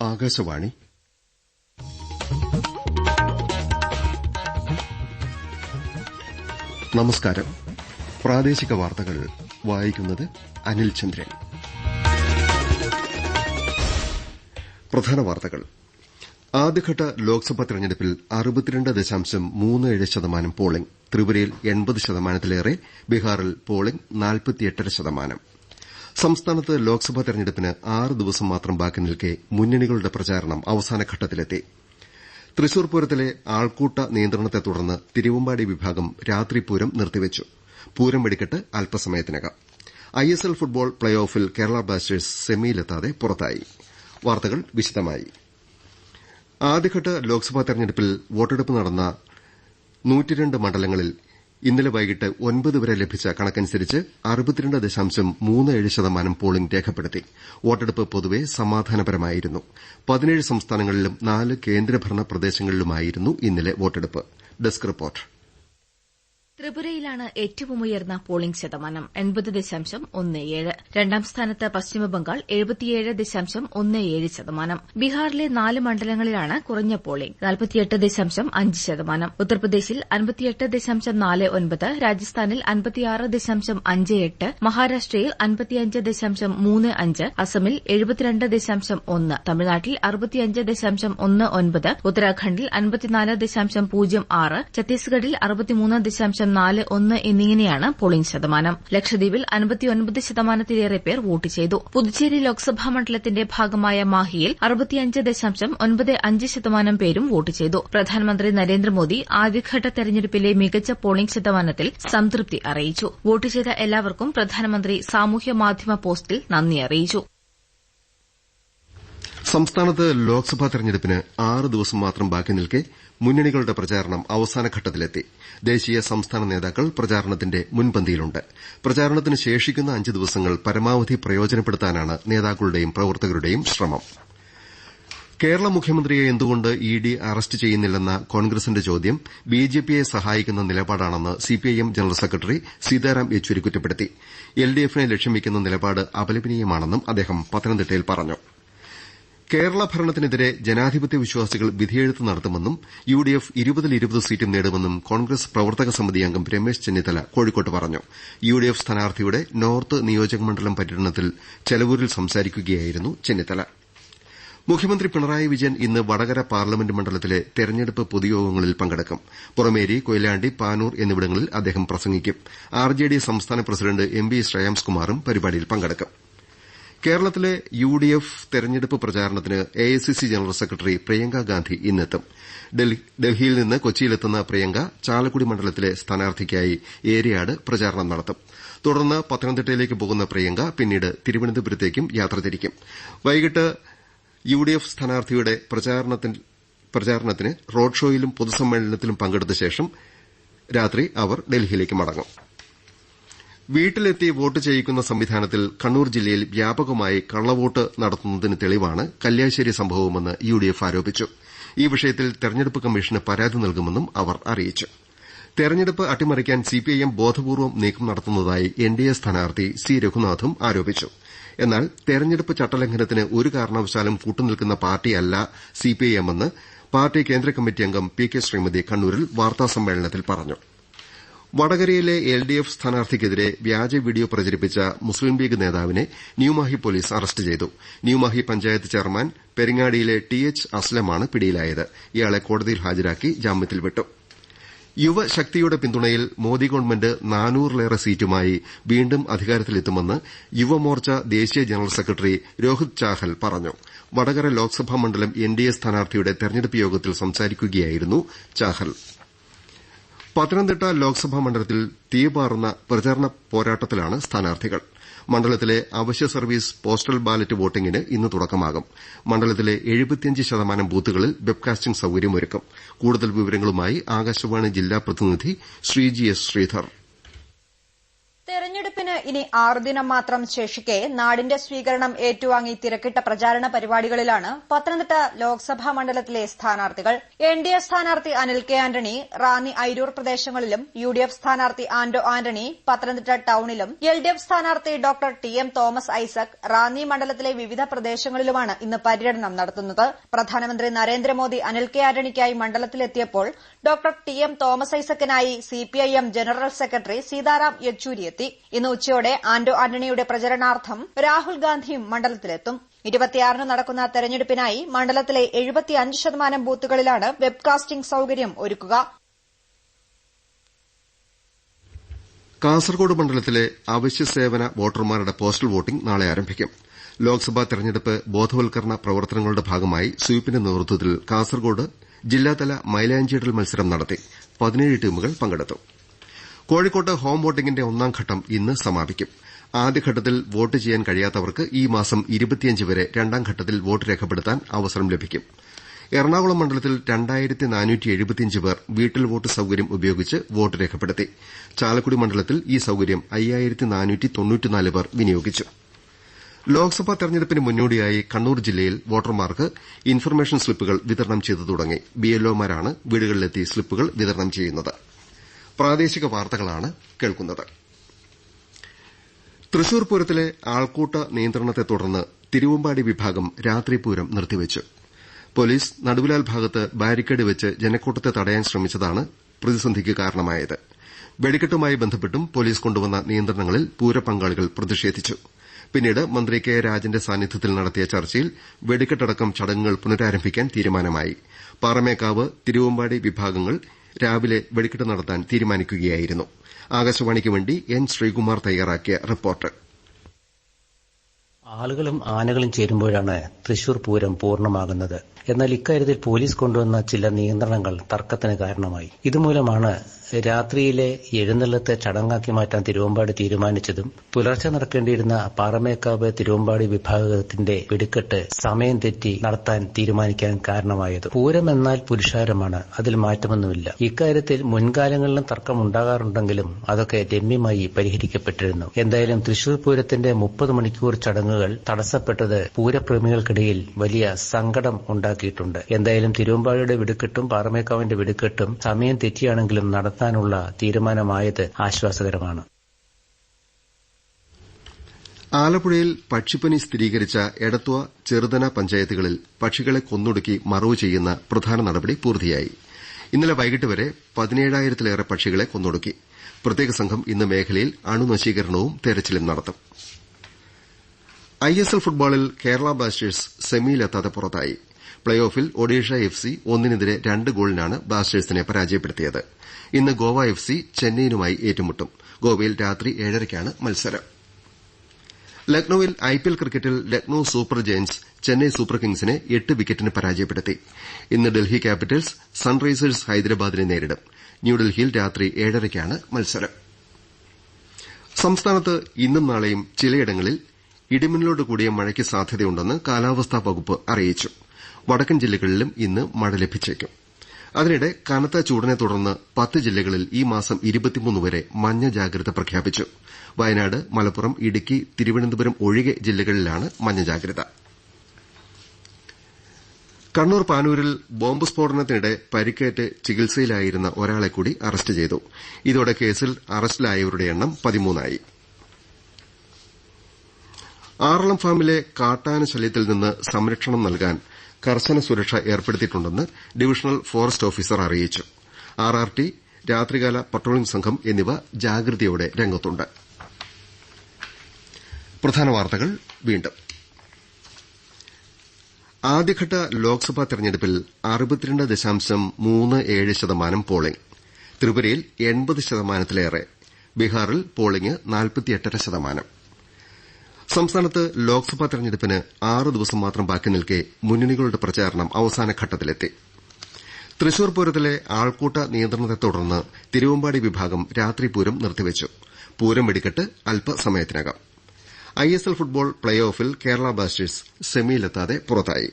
ആകാശവാണി. നമസ്കാരം. പ്രാദേശിക വാർത്തകൾ. വായിക്കുന്നത് അനിൽ ചന്ദ്രൻ. പ്രധാന വാർത്തകൾ. ആദ്യഘട്ട ലോക്സഭാ തെരഞ്ഞെടുപ്പിൽ അറുപത്തിരണ്ട് ദശാംശം മൂന്ന് ഏഴ് ശതമാനം പോളിംഗ്. ത്രിപുരയിൽ എൺപത് ശതമാനത്തിലേറെ ബീഹാറിൽ പോളിംഗ് നാൽപ്പത്തിയെട്ടര ശതമാനം. സംസ്ഥാനത്ത് ലോക്സഭാ തെരഞ്ഞെടുപ്പിന് ആറ് ദിവസം മാത്രം ബാക്കി നിൽക്കെ മുന്നണികളുടെ പ്രചാരണം അവസാനഘട്ടത്തിലെത്തി തൃശൂർ പൂരത്തിലെ ആൾക്കൂട്ട നിയന്ത്രണത്തെ തുടർന്ന് തിരുവമ്പാടി വിഭാഗം രാത്രി പൂരം നിർത്തിവച്ചു. പൂരം വെടിക്കെട്ട് അല്പസമയത്തിനകം. ഐഎസ്എൽ ഫുട്ബോൾ പ്ലേ ഓഫിൽ കേരള ബ്ലാസ്റ്റേഴ്സ് സെമിയിലെത്താതെ പുറത്തായി. വാർത്തകൾ വിശദമായി. ആദ്യഘട്ട ലോക്സഭാ തെരഞ്ഞെടുപ്പിൽ വോട്ടെടുപ്പ് നടന്ന മണ്ഡലങ്ങളിൽ ഇന്നലെ വൈകിട്ട് ഒൻപത് വരെ ലഭിച്ച കണക്കനുസരിച്ച് അറുപത്തിരണ്ട് ദശാംശം മൂന്ന് ഏഴ് ശതമാനം പോളിംഗ് രേഖപ്പെടുത്തി. വോട്ടെടുപ്പ് പൊതുവെ സമാധാനപരമായിരുന്നു. പതിനേഴ് സംസ്ഥാനങ്ങളിലും നാല് കേന്ദ്രഭരണ പ്രദേശങ്ങളിലുമായിരുന്നു ഇന്നലെ വോട്ടെടുപ്പ്. Desk report. ത്രിപുരയിലാണ് ഏറ്റവും ഉയർന്ന പോളിംഗ് ശതമാനം എൺപത് ദശാംശം ഒന്ന് ഏഴ്. രണ്ടാം സ്ഥാനത്ത് പശ്ചിമബംഗാൾ എഴുപത്തിയേഴ് ദശാംശം ഒന്ന് ഏഴ് ശതമാനം. ബീഹാറിലെ നാല് മണ്ഡലങ്ങളിലാണ് കുറഞ്ഞ പോളിംഗ് നാൽപ്പത്തിയെട്ട് ദശാംശം അഞ്ച് ശതമാനം. ഉത്തർപ്രദേശിൽ അൻപത്തിയെട്ട് ദശാംശം നാല് ഒൻപത് രാജസ്ഥാനിൽ അൻപത്തിയാറ് ദശാംശം അഞ്ച് എട്ട് മഹാരാഷ്ട്രയിൽ അൻപത്തിയഞ്ച് ദശാംശം മൂന്ന് അഞ്ച് അസമിൽ എഴുപത്തിരണ്ട് ദശാംശം ഒന്ന് തമിഴ്നാട്ടിൽ അറുപത്തിയഞ്ച് ദശാംശം ഒന്ന് ഒൻപത് ഉത്തരാഖണ്ഡിൽ അൻപത്തിനാല് ദശാംശം പൂജ്യം ആറ് ഛത്തീസ്ഗഡിൽ അറുപത്തിമൂന്ന് ദശാംശം നാല് ഒന്ന് എന്നിങ്ങനെയാണ് പോളിംഗ് ശതമാനം. ലക്ഷദ്വീപിൽ അൻപത്തിയൊൻപത് ശതമാനത്തിലേറെ പേർ വോട്ട് ചെയ്തു. പുതുച്ചേരി ലോക്സഭാ മണ്ഡലത്തിന്റെ ഭാഗമായ മാഹിയിൽ അറുപത്തിയഞ്ച് ദശാംശം ഒൻപത് അഞ്ച് ശതമാനം പേരും വോട്ട് ചെയ്തു. പ്രധാനമന്ത്രി നരേന്ദ്രമോദി ആദ്യഘട്ട തെരഞ്ഞെടുപ്പിലെ മികച്ച പോളിംഗ് ശതമാനത്തിൽ സംതൃപ്തി അറിയിച്ചു. വോട്ട് ചെയ്ത എല്ലാവർക്കും പ്രധാനമന്ത്രി സാമൂഹ്യ മാധ്യമ പോസ്റ്റിൽ നന്ദി അറിയിച്ചു. സംസ്ഥാനത്ത് ലോക്സഭാ തെരഞ്ഞെടുപ്പിന് ആറ് ദിവസം മാത്രം ബാക്കി നിൽക്കെ മുന്നണികളുടെ പ്രചാരണം അവസാനഘട്ടത്തിലെത്തി. ദേശീയ സംസ്ഥാന നേതാക്കൾ പ്രചാരണത്തിന്റെ മുൻപന്തിയിലുണ്ട്. പ്രചാരണത്തിന് ശേഷിക്കുന്ന അഞ്ച് ദിവസങ്ങൾ പരമാവധി പ്രയോജനപ്പെടുത്താനാണ് നേതാക്കളുടെയും പ്രവർത്തകരുടെയും ശ്രമം. കേരള മുഖ്യമന്ത്രിയെ എന്തുകൊണ്ട് ഇ ഡി അറസ്റ്റ് ചെയ്യുന്നില്ലെന്ന കോൺഗ്രസിന്റെ ചോദ്യം ബിജെപിയെ സഹായിക്കുന്ന നിലപാടാണെന്ന് CPIM general secretary Sitaram Yechury കുറ്റപ്പെടുത്തി. എൽഡിഎഫിനെ ലക്ഷ്യം വയ്ക്കുന്ന നിലപാട് അപലപനീയമാണെന്നും അദ്ദേഹം പത്തനംതിട്ടയിൽ പറഞ്ഞു. കേരള ഭരണത്തിനെതിരെ ജനാധിപത്യ വിശ്വാസികൾ വിധിയെഴുത്ത് നടത്തുമെന്നും യുഡിഎഫ് ഇരുപതിൽ ഇരുപത് സീറ്റും നേടുമെന്നും കോൺഗ്രസ് പ്രവർത്തക സമിതി അംഗം രമേശ് ചെന്നിത്തല കോഴിക്കോട്ട് പറഞ്ഞു. യുഡിഎഫ് സ്ഥാനാർത്ഥിയുടെ നോർത്ത് നിയോജക മണ്ഡലം പര്യടനത്തിൽ ചെലവൂരിൽ സംസാരിക്കുകയായിരുന്നു ചെന്നിത്തല. മുഖ്യമന്ത്രി പിണറായി വിജയൻ ഇന്ന് വടകര പാർലമെന്റ് മണ്ഡലത്തിലെ തെരഞ്ഞെടുപ്പ് പൊതുയോഗങ്ങളിൽ പങ്കെടുക്കും. പുറമേരി കൊയിലാണ്ടി പാനൂർ എന്നിവിടങ്ങളിൽ അദ്ദേഹം പ്രസംഗിക്കും. ആർജെഡി സംസ്ഥാന പ്രസിഡന്റ് എം വി ശ്രേയാംസ്കുമാറും പരിപാടിയിൽ പങ്കെടുക്കും. കേരളത്തിലെ യുഡിഎഫ് തെരഞ്ഞെടുപ്പ് പ്രചാരണത്തിന് AICC general secretary Priyanka Gandhi ഇന്നെത്തും. ഡൽഹിയിൽ നിന്ന് കൊച്ചിയിലെത്തുന്ന പ്രിയങ്ക ചാലക്കുടി മണ്ഡലത്തിലെ സ്ഥാനാർത്ഥിക്കായി ഏരിയാട് പ്രചാരണം നടത്തും. തുടർന്ന് പത്തനംതിട്ടയിലേക്ക് പോകുന്ന പ്രിയങ്ക പിന്നീട് തിരുവനന്തപുരത്തേക്കും യാത്ര തിരിക്കും. വൈകിട്ട് യുഡിഎഫ് സ്ഥാനാർത്ഥിയുടെ പ്രചാരണത്തിന് റോഡ് ഷോയിലും പൊതുസമ്മേളനത്തിലും പങ്കെടുത്ത ശേഷം രാത്രി അവർ ഡൽഹിയിലേക്ക് മടങ്ങും. വീട്ടിലെത്തി വോട്ട് ചെയ്യിക്കുന്ന സംവിധാനത്തിൽ കണ്ണൂർ ജില്ലയിൽ വ്യാപകമായി കള്ളവോട്ട് നടത്തുന്നതിന് തെളിവാണ് കല്യാശ്ശേരി സംഭവമെന്ന് യുഡിഎഫ് ആരോപിച്ചു. ഈ വിഷയത്തിൽ തെരഞ്ഞെടുപ്പ് കമ്മീഷന് പരാതി നൽകുമെന്നും അവർ അറിയിച്ചു. തെരഞ്ഞെടുപ്പ് അട്ടിമറിക്കാൻ സിപിഐഎം ബോധപൂർവം നീക്കം നടത്തുന്നതായി എൻഡിഎ സ്ഥാനാർത്ഥി സി രഘുനാഥും ആരോപിച്ചു. എന്നാൽ തെരഞ്ഞെടുപ്പ് ചട്ടലംഘനത്തിന് ഒരു കാരണവശാലും കൂട്ടുനിൽക്കുന്ന പാർട്ടിയല്ല സിപിഐഎമ്മെന്ന് പാർട്ടി കേന്ദ്ര കമ്മിറ്റി അംഗം പി കെ ശ്രീമതി കണ്ണൂരിൽ വാർത്താസമ്മേളനത്തിൽ പറഞ്ഞു. വടകരയിലെ എൽ ഡി എഫ് സ്ഥാനാർത്ഥിക്കെതിരെ വ്യാജ വീഡിയോ പ്രചരിപ്പിച്ച മുസ്ലിം ലീഗ് നേതാവിനെ ന്യൂമാഹി പോലീസ് അറസ്റ്റ് ചെയ്തു. ന്യൂമാഹി പഞ്ചായത്ത് ചെയർമാൻ പെരിങ്ങാടിയിലെ ടി എച്ച് അസ്ലമാണ് പിടിയിലായത്. ഇയാളെ കോടതിയിൽ ഹാജരാക്കി ജാമ്യത്തിൽ വിട്ടു. യുവശക്തിയുടെ പിന്തുണയിൽ മോദി ഗവൺമെന്റ് നാനൂറിലേറെ സീറ്റുമായി വീണ്ടും അധികാരത്തിലെത്തുമെന്ന് യുവമോർച്ച ദേശീയ ജനറൽ സെക്രട്ടറി രോഹിത് ചാഹൽ പറഞ്ഞു. വടകര ലോക്സഭാ മണ്ഡലം എൻഡിഎ സ്ഥാനാർത്ഥിയുടെ തെരഞ്ഞെടുപ്പ് യോഗത്തിൽ സംസാരിക്കുകയായിരുന്നു ചാഹൽ. പത്തനംതിട്ട ലോക്സഭാ മണ്ഡലത്തിൽ തീപാറുന്ന പ്രചാരണ പോരാട്ടത്തിലാണ് സ്ഥാനാർത്ഥികൾ. മണ്ഡലത്തിലെ അവശ്യ സർവീസ് പോസ്റ്റൽ ബാലറ്റ് വോട്ടിംഗിന് ഇന്ന് തുടക്കമാകും. മണ്ഡലത്തിലെ ശതമാനം ബൂത്തുകളിൽ വെബ്കാസ്റ്റിംഗ് സൌകര്യമൊരുക്കും കൂടുതൽ വിവരങ്ങളുമായി ആകാശവാണി ജില്ലാ പ്രതിനിധി ശ്രീജി എസ് ശ്രീധർ. തെരഞ്ഞെടുപ്പിന് ഇനി ആറു ദിനം മാത്രം ശേഷിക്കെ നാടിന്റെ സ്വീകരണം ഏറ്റുവാങ്ങി തിരക്കിട്ട പ്രചാരണ പരിപാടികളിലാണ് പത്തനംതിട്ട ലോക്സഭാ മണ്ഡലത്തിലെ സ്ഥാനാർത്ഥികൾ. എൻ ഡി എ സ്ഥാനാർത്ഥി അനിൽ കെ ആന്റണി റാന്നി ഐരൂർ പ്രദേശങ്ങളിലും യു ഡി എഫ് സ്ഥാനാർത്ഥി ആന്റോ ആന്റണി പത്തനംതിട്ട ടൌണിലും എൽ ഡി എഫ് സ്ഥാനാർത്ഥി doctor T M Thomas Isaac Ranni മണ്ഡലത്തിലെ വിവിധ പ്രദേശങ്ങളിലുമാണ് ഇന്ന് പര്യടനം നടത്തുന്നത്. പ്രധാനമന്ത്രി നരേന്ദ്രമോദി അനിൽ കെ ആന്റണിക്കായി മണ്ഡലത്തിലെത്തിയപ്പോൾ doctor T M Thomas ഐസക്കിനായി CPIM general secretary Sitaram Yechury എത്തി. ഇന്ന് ഉച്ചയോടെ ആന്റോ ആന്റണിയുടെ പ്രചരണാർത്ഥം രാഹുൽ ഗാന്ധിയും മണ്ഡലത്തിലെത്തും. ഇരുപത്തിയാറിന് നടക്കുന്ന തെരഞ്ഞെടുപ്പിനായി മണ്ഡലത്തിലെ എഴുപത്തിയഞ്ച് ശതമാനം ബൂത്തുകളിലാണ് വെബ്കാസ്റ്റിംഗ് സൌകര്യം ഒരുക്കുക. കാസർകോട് മണ്ഡലത്തിലെ അവശ്യ സേവന വോട്ടർമാരുടെ പോസ്റ്റൽ വോട്ടിംഗ് നാളെ ആരംഭിക്കും. ലോക്സഭാ തെരഞ്ഞെടുപ്പ് ബോധവൽക്കരണ പ്രവർത്തനങ്ങളുടെ ഭാഗമായി സ്വീപിന്റെ നേതൃത്വത്തിൽ കാസർകോട് ജില്ലാതല മൈലാഞ്ചിയിടൽ മത്സരം നടത്തി പതിനേഴ് ടീമുകൾ പങ്കെടുത്തു. കോഴിക്കോട്ട് ഹോം വോട്ടിംഗിന്റെ ഒന്നാം ഘട്ടം ഇന്ന് സമാപിക്കും. ആദ്യഘട്ടത്തിൽ വോട്ട് ചെയ്യാൻ കഴിയാത്തവർക്ക് ഈ മാസം വരെ രണ്ടാം ഘട്ടത്തിൽ വോട്ട് രേഖപ്പെടുത്താൻ അവസരം ലഭിക്കും. എറണാകുളം മണ്ഡലത്തിൽ പേർ വീട്ടിൽ വോട്ട് സൌകര്യം ഉപയോഗിച്ച് വോട്ട് രേഖപ്പെടുത്തി. ചാലക്കുടി മണ്ഡലത്തിൽ ഈ സൌകര്യം പേർ വിനിയോഗിച്ചു. ലോക്സഭാ തെരഞ്ഞെടുപ്പിന് മുന്നോടിയായി കണ്ണൂർ ജില്ലയിൽ വോട്ടർമാർക്ക് ഇൻഫർമേഷൻ സ്ലിപ്പുകൾ വിതരണം ചെയ്തു തുടങ്ങി. ബിഎൽഒമാരാണ് വീടുകളിലെത്തി സ്ലിപ്പുകൾ വിതരണം ചെയ്യുന്നത്. തൃശൂർ പൂരത്തിലെ ആൾക്കൂട്ട നിയന്ത്രണത്തെ തുടർന്ന് തിരുവമ്പാടി വിഭാഗം രാത്രിപൂരം നിർത്തിവച്ചു. പോലീസ് നടുവിലാൽ ഭാഗത്ത് ബാരിക്കേഡ് വെച്ച് ജനക്കൂട്ടത്തെ തടയാൻ ശ്രമിച്ചതാണ് പ്രതിസന്ധിക്ക് കാരണമായത്. വെടിക്കെട്ടുമായി ബന്ധപ്പെട്ടും പോലീസ് കൊണ്ടുവന്ന നിയന്ത്രണങ്ങളിൽ പൂരപങ്കാളികൾ പ്രതിഷേധിച്ചു. പിന്നീട് മന്ത്രി കെ രാജന്റെ സാന്നിധ്യത്തിൽ നടത്തിയ ചർച്ചയിൽ വെടിക്കെട്ടടക്കം ചടങ്ങുകൾ പുനരാരംഭിക്കാൻ തീരുമാനമായി. പാറമേക്കാവ് തിരുവമ്പാടി വിഭാഗങ്ങൾ രാവിലെ വെടിക്കെട്ട് നടത്താൻ തീരുമാനിക്കുകയായിരുന്നു. ആകാശവാണിക്കുവേണ്ടി എൻ ശ്രീകുമാർ തയ്യാറാക്കിയ റിപ്പോർട്ട്. ആളുകളും ആനകളും ചേരുമ്പോഴാണ് തൃശൂർ പൂരം പൂർണമാകുന്നത്. എന്നാൽ ഇക്കാര്യത്തിൽ പോലീസ് കൊണ്ടുവന്ന ചില നിയന്ത്രണങ്ങൾ തർക്കത്തിന് കാരണമായി. ഇതുമൂലമാണ് രാത്രിയിലെ എഴുന്നള്ളത്തെ ചടങ്ങാക്കി മാറ്റാൻ തിരുവമ്പാടി തീരുമാനിച്ചതും പുലർച്ചെ നടക്കേണ്ടിയിരുന്ന പാറമേക്കാവ് തിരുവമ്പാടി വിഭാഗത്തിന്റെ വെടിക്കെട്ട് സമയം തെറ്റി നടത്താൻ തീരുമാനിക്കാൻ കാരണമായത്. പൂരം എന്നാൽ പുരുഷാരമാണ് അതിൽ മാറ്റമൊന്നുമില്ല. ഇക്കാര്യത്തിൽ മുൻകാലങ്ങളിലും തർക്കം ഉണ്ടാകാറുണ്ടെങ്കിലും അതൊക്കെ രമ്യമായി പരിഹരിക്കപ്പെട്ടിരുന്നു. എന്തായാലും തൃശൂർ പൂരത്തിന്റെ മുപ്പത് മണിക്കൂർ ചടങ്ങുകൾ തടസ്സപ്പെട്ടത് പൂരപ്രേമികൾക്കിടയിൽ വലിയ സങ്കടം ഉണ്ടാക്കിയിട്ടുണ്ട്. എന്തായാലും തിരുവമ്പാടിയുടെ വെടിക്കെട്ടും പാറമേക്കാവിന്റെ വെടിക്കെട്ടും സമയം തെറ്റിയാണെങ്കിലും നടത്താനുള്ള തീരുമാനമായത് ആശ്വാസകരമാണ്. ആലപ്പുഴയിൽ പക്ഷിപ്പനി സ്ഥിരീകരിച്ച എടത്വ ചെറുതന പഞ്ചായത്തുകളിൽ പക്ഷികളെ കൊന്നൊടുക്കി മറവ് ചെയ്യുന്ന പ്രധാന നടപടി പൂർത്തിയായി. ഇന്നലെ വൈകിട്ട് വരെ പതിനേഴായിരത്തിലേറെ പക്ഷികളെ കൊന്നൊടുക്കി. പ്രത്യേക സംഘം ഇന്ന് മേഖലയിൽ അണുനശീകരണവും തെരച്ചിലും നടത്തും. ഐഎസ്എൽ ഫുട്ബോളിൽ കേരള ബ്ലാസ്റ്റേഴ്സ് സെമിയിലെത്താതെ പുറത്തായി. പ്ലേ ഓഫിൽ ഒഡീഷ എഫ് സി ഒന്നിനെതിരെ രണ്ട് ഗോളിനാണ് ബ്ലാസ്റ്റേഴ്സിനെ പരാജയപ്പെടുത്തിയത്. ഇന്ന് ഗോവ എഫ് സി ചെന്നൈയിനുമായി ഏറ്റുമുട്ടും. ഗോവയിൽ രാത്രി ഏഴരയ്ക്കാണ് മത്സരം. ലക്നൌവിൽ ഐപിഎൽ ക്രിക്കറ്റിൽ Lucknow super giants Chennai super കിങ്സിനെ എട്ട് വിക്കറ്റിന് പരാജയപ്പെടുത്തി. ഇന്ന് ഡൽഹി ക്യാപിറ്റൽസ് സൺറൈസേഴ്സ് ഹൈദരാബാദിനെ നേരിടും. ന്യൂഡൽഹിയിൽ രാത്രി ഏഴരയ്ക്കാണ് മത്സരം. സംസ്ഥാനത്ത് ഇന്നും നാളെയും ചിലയിടങ്ങളിൽ ഇടിമിന്നലോട് കൂടിയ മഴയ്ക്ക് സാധ്യതയുണ്ടെന്ന് കാലാവസ്ഥാ വകുപ്പ് അറിയിച്ചു. വടക്കൻ ജില്ലകളിലും ഇന്ന് മഴ ലഭിച്ചേക്കും. അതിനിടെ കനത്ത ചൂടിനെ തുടർന്ന് പത്ത് ജില്ലകളിൽ ഈ മാസം ഇരുപത്തിമൂന്ന് വരെ മഞ്ഞ ജാഗ്രത പ്രഖ്യാപിച്ചു. വയനാട് മലപ്പുറം ഇടുക്കി തിരുവനന്തപുരം ഒഴികെ ജില്ലകളിലാണ് മഞ്ഞ ജാഗ്രത. കണ്ണൂർ പാനൂരിൽ ബോംബ് സ്ഫോടനത്തിനിടെ പരിക്കേറ്റ് ചികിത്സയിലായിരുന്ന ഒരാളെ കൂടി അറസ്റ്റ് ചെയ്തു. ഇതോടെ കേസിൽ അറസ്റ്റിലായവരുടെ എണ്ണം പതിമൂന്നായി. ആറളം ഫാമിലെ കാട്ടാന ശല്യത്തിൽ നിന്ന് സംരക്ഷണം നൽകാൻ കർശന സുരക്ഷ ഏർപ്പെടുത്തിയിട്ടുണ്ടെന്ന് ഡിവിഷണൽ ഫോറസ്റ്റ് ഓഫീസർ അറിയിച്ചു. ആർആർടി രാത്രികാല പട്രോളിംഗ് സംഘം എന്നിവ ജാഗ്രതയോടെ രംഗത്തുണ്ട്. ആദ്യഘട്ട ലോക്സഭാ തെരഞ്ഞെടുപ്പിൽ അറുപത്തിരണ്ട് ദശാംശം മൂന്ന് ഏഴ് ശതമാനം പോളിംഗ്. ത്രിപുരയിൽ എൺപത് ശതമാനത്തിലേറെ. ബീഹാറിൽ പോളിംഗ് നാൽപ്പത്തിയെട്ടര ശതമാനം. സംസ്ഥാനത്ത് ലോക്സഭാ തെരഞ്ഞെടുപ്പിന് ആറ് ദിവസം മാത്രം ബാക്കി നിൽക്കെ മുന്നണികളുടെ പ്രചാരണം അവസാന ഘട്ടത്തിലെത്തി. തൃശൂർ പൂരത്തിലെ ആൾക്കൂട്ട നിയന്ത്രണത്തെ തുടർന്ന് തിരുവമ്പാടി വിഭാഗം രാത്രി പൂരം നിർത്തിവച്ചു. പൂരം വെടിക്കെട്ട് അല്പസമയത്തിനകം. ഐഎസ്എൽ ഫുട്ബോൾ പ്ലേ ഓഫിൽ കേരള ബ്ലാസ്റ്റേഴ്സ് സെമിയിലെത്താതെ പുറത്തായി.